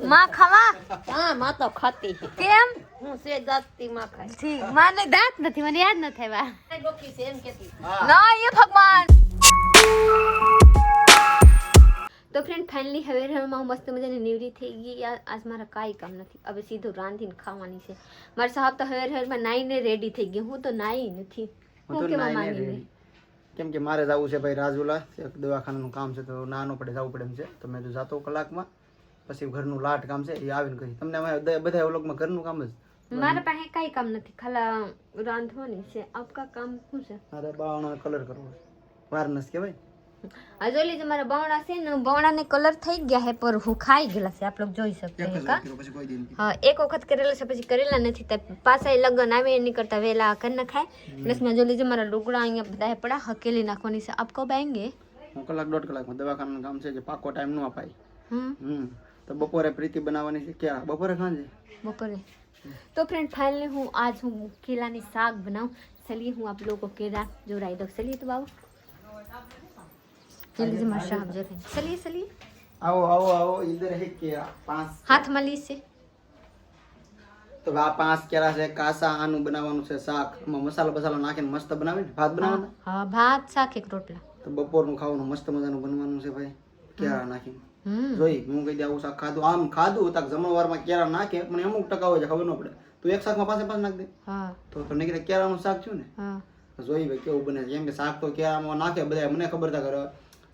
માં ખાવા હા માં તો ખાતી કેમ? હું સે જાતતી માં ખાય ઠીક. માને દાંત નથી મને યાદ ન આવ્યા ડોકી છે એમ કેતી. ના એ ભગવાન. તો ફ્રેન્ડ ફાઇનલી હવે હું મસ્ત મજાની નીવડી થઈ ગઈ. આજ મારા કાંઈ કામ નથી. હવે સીધું રાંધીને ખાવાની છે. મારા સાહેબ તો હવે હવેરમાં નાઈને રેડી થઈ ગઈ હું તો નાઈ નથી. હું કેવા માંગી કેમ કે મારે જવું છે ભાઈ રાજુલા. એક દવાખાનાનું કામ છે તો નાનો પડે જવું પડે એમ છે. તો મેં તો જાતો કલાકમાં. પછી ઘરનું લાટ કામ છે એ આવીને કરી તમને અમે બધા વ્લોગમાં ઘરનું કામ જ. મારા પાસે કઈ કામ નથી ખાલા રાંધવાની છે આપકા કામ શું છે? મારે બાવણા કલર કરવો વારનસ કહેવાય. આજે જે મારા બાવણા છે ને બાવણાને કલર થઈ ગયા છે પર હું ખાઈ ગયેલા છે આપ લોકો જોઈ શકતા હા એક વખત કરેલા છે પછી કરેલા નથી તે પાછા લગન આવે એની કરતા વેલા કર ના ખાય. પ્લસમાં જોલી જે મારા લુગડા અહીંયા બધા પડા હકેલી નાખવાની છે. આપકો બાંગે હું? કલાક દોઢ કલાકમાં દવાખાનાનું કામ છે જે પાકો ટાઈમ ન અપાય. હમ. તો બપોરે પ્રીતિ બનાવવાની છે ક્યાં બપોરે ખાંજે બપોરે तो फ्रेंड फाइनली हूँ आज हूँ केला ने साग बनाऊँ चलिए हूँ आप लोगों को केला जो राय दो चलिए तो बाबू जल्दी से मशा हम जो चलिए चलिए आओ आओ आओ इधर है केला पाँच हाथ मली से તો આ પાંચ કેળા છે કાસા આનું બનાવવાનું છે શાક એમાં મસાલો બસાલો નાખીને મસ્ત બનાવીને ભાત બનાવવાનો હા ભાત શાક એક રોટલા તો બપોરનું ખાવાનું મસ્ત મજાનું બનવાનું છે ભાઈ કેળા નાખીને જોઈ હું કહી દે આવું શાક ખાધું. આમ ખાધું તાક જમણવારમાં કેરા નાખે પણ અમુક ટકા હોય છે ખબર ન પડે. તું એક શાકમાં પાસે પાસે નાખ દે. તો તમને કીધે કેરાનું શાક છું ને? જોઈ ભાઈ કેવું બને કેમ કે શાક તો કેરામાં નાખે બધા મને ખબર તા કરે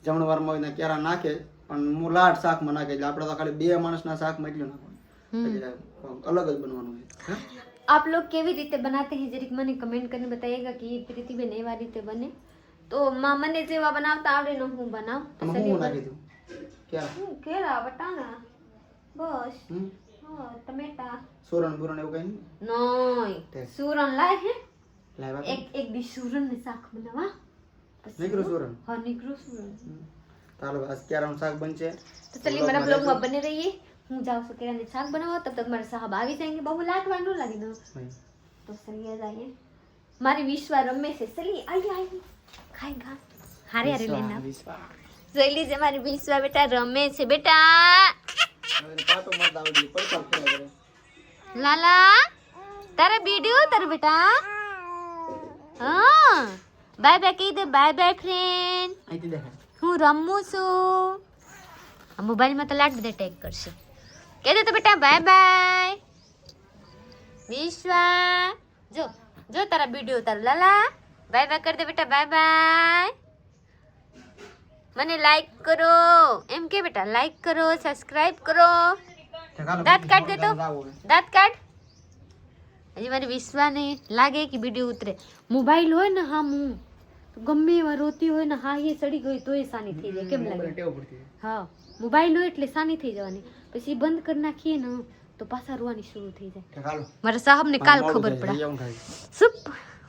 જમણવારમાં હોય કેરા નાખે પણ હું લાટ શાકમાં નાખે એટલે આપણે તો ખાલી બે માણસના શાકમાં એટલું નાખવાનું. અલગ જ બનવાનું હોય. આપ लोग કેવી રીતે બનાતે હૈ? જરીક મને કમેન્ટ કરીને બતાઈએગા કે પ્રીતિબેન એવા રીતે બને. તો મને જેવા બનાવતા આવડે ને હું બનાવ. હું નાખી દઉં? क्या કેળા વટાણા બસ હા ટમેટા સુરણ બુરણ એવું કઈ નહીં સુરણ લાય હે લાવ્યા એક એક દી સુરણ ને શાક બનાવા નીકળું સુરણ હા નીકળું સુરણ ચાલો આજ ક્યારે શાક બનશે તો ચલી મારા બ્લોગમાં બને રહીએ હું જાઉં છું કેળાને શાક બનાવો તબ તક મારા સાહબ આવી જાયંગે બહુ લાટવાનું ન લાગી દો તો સરિયા જાઈએ મારી વિશ્વા રમે છે ચલી આઈ આઈ ખાઈ ઘાસ હારે હારે લેના વિશ્વા જોઈ લીજે મારી વિશ્વા બેટા રમે છે બેટા. લાલા તારે બીડ્યું તારે બેટા? હા. બાય બાય કહી દે બાય બાય ફ્રેન્ડ હું રમું છું. આ મોબાઈલમાં તો લાટ બધા ટેગ કરશે. કહી દે તો બેટા બાય બાય વિશ્વા જો જો તારા વીડિયો તાર. લાલા બાય બાય કરી દે બેટા બાય બાય મને લાઈક કરો. એમ કે બેટા લાઈક કરો સબસ્ક્રાઇબ કરો. દાંત કાઢ દે તો. જાવું હવે. દાંત કાઢ. હજી મારી વિશ્વાને લાગે કે વીડિયો ઉતરે. મોબાઈલ હોય ને હા હું ગમે એવા રોતી હોય ને હા એ સડી ગઈ તોય સાની થઈ જાય. કેમ લાગે. હા મોબાઈલ હોય એટલે સાની થઈ જવાની. પછી બંધ કરી નાખીએ ને તો પાછા રોવાની શરૂ થઈ જાય. મારા સાહેબ સાહેબને કાલ ખબર પડે. સુપ.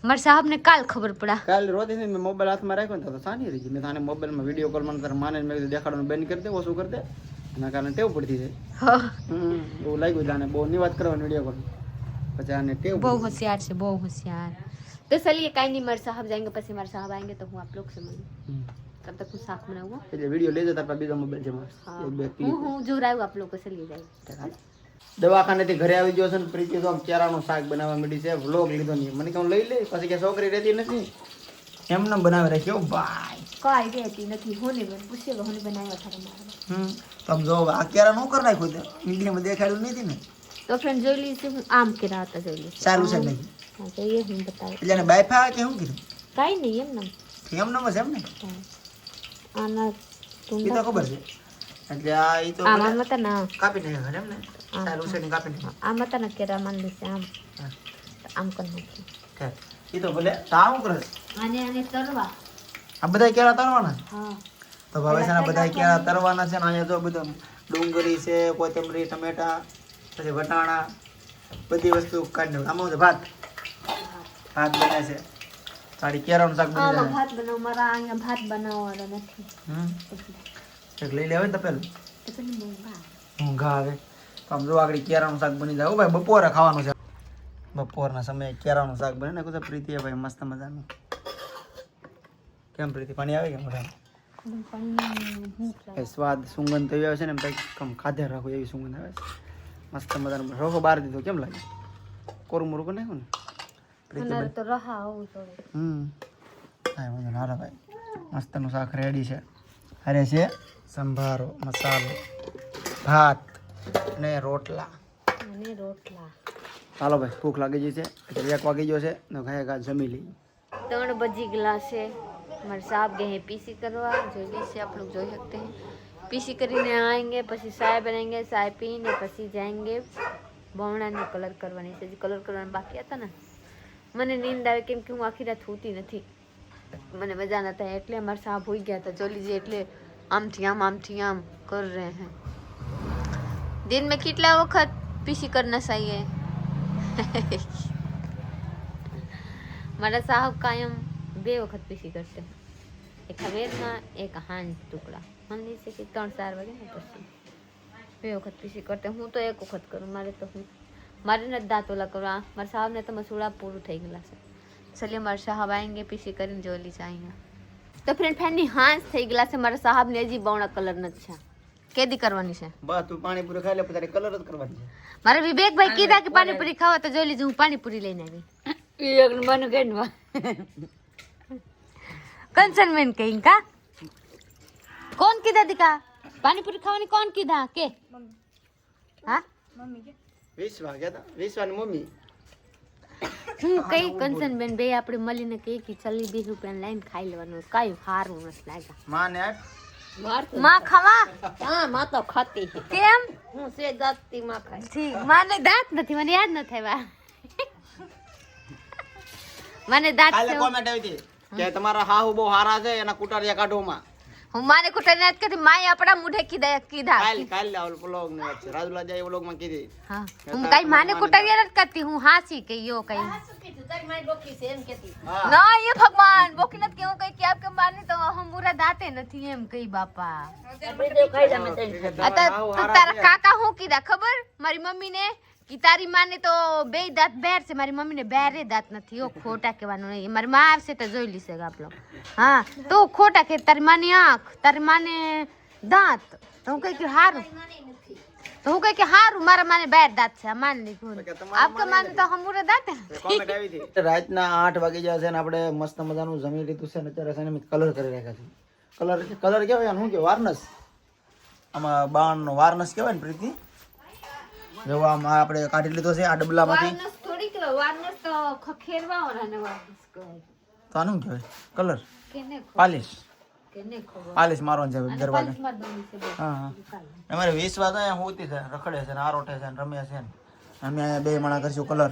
મારા સાહેબ ને કાલ ખબર પડા કાલ રોતી મેં મોબાઈલ હાથમાં રાખ્યો ને તો સાની રહી મેં તાને મોબાઈલમાં વિડીયો કોલ મને તારા માને મેં દેખાડવાનું બેન કરી દે ઓછું કરી દે એના કારણે ટેવ પડતી છે એવું લાગ્યું તાને બહુ ની વાત કરવાની વિડીયો કોલ પછી આને ટેવ બહુ હોશિયાર છે બહુ હોશિયાર તો ચલિए કાંઈ નહીં મારા સાહેબ જાયંગે પછી મારા સાહેબ આएँगे તો હું આપ લોગ से મળું तब तक कुछ साफ़ बनाऊँगा वीडियो ले जाता बीजा मोबाइल से हाँ। हूँ जो रहा आप लोग को से ले जाएगा દવાખાનેથી ઘરે આવી ગયો છે ને પ્રીતિ તો કેળાનું શાક બનાવવા માંડી છે. વ્લોગ લીધો નહીં મને કહું લઈ લે પછી કે છોકરી રહેતી નથી. એમને બનાવી રાખ્યો ભાઈ. કાંઈ રહેતી નથી. હોને બન પૂછે હોને બનાવ્યા ખરા મારા હમ. તમે જો આ કેરા નો કરી નાખ્યું તે. વિડીયોમાં દેખાડ્યું નથી ને. તો ફ્રેન્ડ જોઈ લીધી હું આમ કે હતા જોઈ લીધી સારું છે નહીં. હા એ હું બતાવું. એટલે બાયફા કે હું કીધું? કાંઈ નહીં એમ નામ. એમ નામ છે એમ ને? આના તું તો ખબર છે. એટલે આ ઈ તો આમાં મત ના. કાપી નાખ્યા એમ ને સારું છે ને કાપી આમ મત ના કેરા માન છે આમ આમ કરી નાખી ચાલ. તો ભલે તારું કરે છે. આને આને તરવા આ બધા કેળા તરવાના હા તો હવે બધા કેળા તરવાના છે ને અહીંયા જો બધું ડુંગળી છે કોથમરી ટમેટા પછી વટાણા બધી વસ્તુ કાઢી આમાં ભાત ભાત બને છે સાડી કેળાનું શાક બની જાય ભાત બનાવ મારા અહીંયા ભાત બનાવવાનો નથી હમ લઈ લેવાય ને તપેલું તો પછી બહુ ઊંઘા આવે આમ જો આગળ કેળાનું શાક બની જાય. ભાઈ બપોરે ખાવાનું છે. બપોરના સમયે કેળાનું શાક બને. ને છે પ્રીતિએ ભાઈ મસ્ત મજાનું. કેમ પ્રીતિ પાણી આવે કે મોઢામાં? સ્વાદ સુગંધ એવી આવે છે ને એમ કમ ખાધે રાખો એવી સુગંધ આવે છે. મસ્ત મજાનું. રોખો બહાર દીધો કેમ લાગે કોરું મોરું કરી નાખ્યું ને? કલર તો રહા હોવું જોઈએ હમ. હા વાંધો હાલો ભાઈ. મસ્તનું શાક રેડી છે. અરે છે સંભારો મસાલો ભાત. અને રોટલા અને રોટલા ચાલો ભાઈ ભૂખ લાગી ગઈ છે એટલે એક વાગી ગયો છે ને ખાય ખા જમી લઈ ત્રણ બજી ગ્લાસ છે મારે સાહેબ ગયે પીસી કરવા જોઈ લી છે આપણે જોઈ શકતે हैं पीसी કરીને આएँगे પછી ચાય બનાવેંगे ચાય પીને પછી જાएँगे બમણાને કલર કરવાની છે જે કલર કરવાના બાકી હતા ને મને નીંદ આવે કેમ કે હું આખી રાત સૂતી નથી મને મજા નતા એટલે મારા સાહેબ હોઈ ગયા હતા જોલી જે એટલે આમથી આમ આમથી આમ કર રહે હે दिन में કેટલા વખત પીસી करना चाहिए મારા સાહબ કાયમ બે વખત પીસી કરશે એક હવેરમાં એક હાંજ ટુકડા સમજી છે કે ત્રણ ચાર વાગે ને પછી બે વખત પીસી કરતે હું તો એક વખત કરું મારે તો હું મારે નથી દાંત ઓલા કરવા મારા સાહેબને તો મસૂડા પૂરું થઈ ગયેલા છે ચલીએ મારા સાહેબ આવીને પીસી કરીને જોઈ લીધા અહીંયા તો ફ્રેન્ડ ફ્રેન્ડની હાંજ થઈ ગયેલા છે મારા સાહેબને હજી બવણા કલર નથી છે કેદી કરવાની છે? બસ તું પાણીપુરી ખાઈ લે તારે કલર જ કરવાની છે. મારે વિવેકભાઈ કીધા કે પાણીપુરી ખાવા તો જોઈ લીધું હું પાણીપુરી લઈને આવી. વિવેકનું બનુ કેડવા કન્સનમેન્ટ કહીન કા? કોણ કીધા દીકા? પાણીપુરી ખાવાની કોણ કીધા? કે? હા? મમ્મી કે. હું કઈ કંચન બેન બે આપણે મળીને કઈ કે ચાલી બીસ લાઈન ખાઈ લેવાનું. કઈ સારું નથી લાગ્યા. માં ખાવા? હા માં તો ખાતી. કેમ? હું સે જાતથી માં ખાય. ઠીક માને દાંત નથી મને યાદ ન આવ્યા. મને દાંત કાલે કોમેન્ટ આવી હતી કે તમારા હાહુ બહુ હારા છે એના કુટારિયા કાઢોમાં હું માને કુટારિયા નથી કીધી માએ આપણા મુઢે કીધા કીધા કાલ કાલ લાવ વ્લોગની વાત છે. રાજુલા જાય વ્લોગમાં કીધી. હા. હું કઈ માને કુટારિયા નથી કરતી હું હાસી કે યો કઈ. ના એ ભગવાન બોકી નથી કેવું કઈ કે આપ કે માને તો હમ પૂરા દાતે નથી એમ કઈ બાપા આપણે તો ખાઈ જમે તઈ આ તો તું તારા કાકા હું કીધા ખબર? મારી મમ્મી ને કે તારી માને તો બે દાંત બેર છે મારી મમ્મી ને બેરે દાંત નથી ઓ ખોટા કહેવાનું નહીં. મારી માં આવશે તો જોઈ લીશે આપણો હા તો ખોટા કે તારી માની આંખ તારી માને દાંત. તો હું કઈ કે હારું. તો હું કઈ કે હારું મારા માને બેર દાંત છે માન લીધું આપકે માને તો હમુરે દાંત રાતના આઠ વાગી જશે ને આપણે મસ્ત મજાનું જમી લીધું છે ને અત્યારે કલર કરી રાખ્યા છે. કલર કલર કેવાય આને શું કે વાર્નસ આમાં બાણનો વાર્નસ કહેવાય ને પ્રીતિ? જો આમાં આપણે કાઢી લીધો છે આ ડબલામાંથી. વારનસ થોડીક વારનસ તો ખખેરવાવાળા ને વારનસ કહેવાય. તો આનું કહેવાય? કલર પાલિશ કેને પાલિશ મારવાનું છે દરવાજે. હા હા. અમારે વીસ વાગે અહીંયા હોતી છે રખડે છે ને આરોટે છે ને રમે છે ને. અમે અહીંયા બે માણા કરશું કલર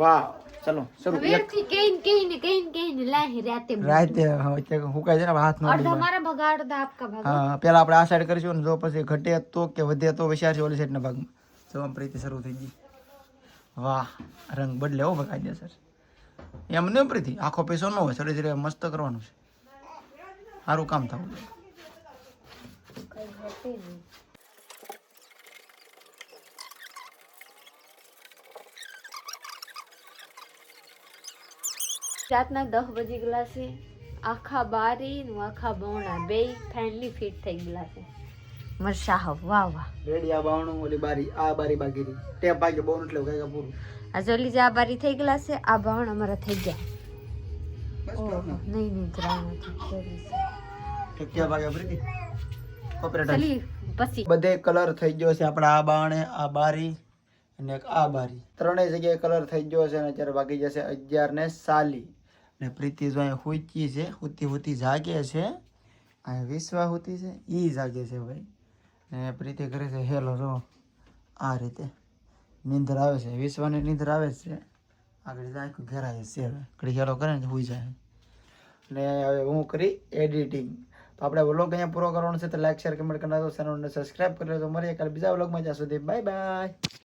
વાહ. ચલો શરૂ. વેરથી કહીને કહીને કહીને લાહી રાતે રાતે હા, અત્યારે હુકાય છે ને હાથ નો અડધા મારા ભાગા અડધા આપકા ભાગ. હા પેલા આપણે આ સાઈડ કરીશું ને જો પછી ઘટે તો કે વધે તો વિચાર છે ઓલી સાઈડના ભાગમાં. જો આમ પ્રીતિ શરૂ થઈ ગઈ. વાહ રંગ બદલે હો સર એમ નહીં પ્રીતિ આખો પૈસો ન હોય ધીરે ધીરે મસ્ત કરવાનું છે. સારું કામ થવું રાતના દસ બજી ગયેલા છે. આખા બારી ને આખા બોણા બે ફેનલી ફિટ થઈ ગયેલા છે. મર વાહ વાહ. રેડી આ બાવણું ઓલી બારી આ બારી બાકી રહી ટેપ ભાગ્ય બહુ એટલે કાંઈ પૂરું. આ જોલી જે આ બારી થઈ ગયેલા છે આ બહોણ અમારા થઈ ગયા. નહીં નહીં જરા નથી બધે કલર થઈ ગયો છે આપણા આ બાણે આ બારી અને આ બારી. ત્રણેય જગ્યાએ કલર થઈ ગયો છે અને અત્યારે વાગી જશે અગિયાર ને સાલી. ને પ્રીતિ જો અહીં હુતી છે હુતી હુતી જાગે છે. અહીંયા વિશ્વા હુતી છે એ જાગે છે ભાઈ. ને પ્રીતિ કરે છે, હેલો, જો. આ રીતે. નીંદર આવે છે, વિશ્વાને નીંદર આવે છે. આગળ આખું ઘેરાય છે ઘડી હેલો કરે ને હોઈ જાય. ને હવે હું કરી એડિટિંગ. તો આપણે વ્લોગ અહીંયા પૂરો કરવાનો છે, તો લાઈક શેર કમેન્ટ કરી નાખો ચેનલને સબસ્ક્રાઇબ કરી લેજો. મળીએ કાલે બીજા વ્લોગમાં જ્યાં સુધી બાય બાય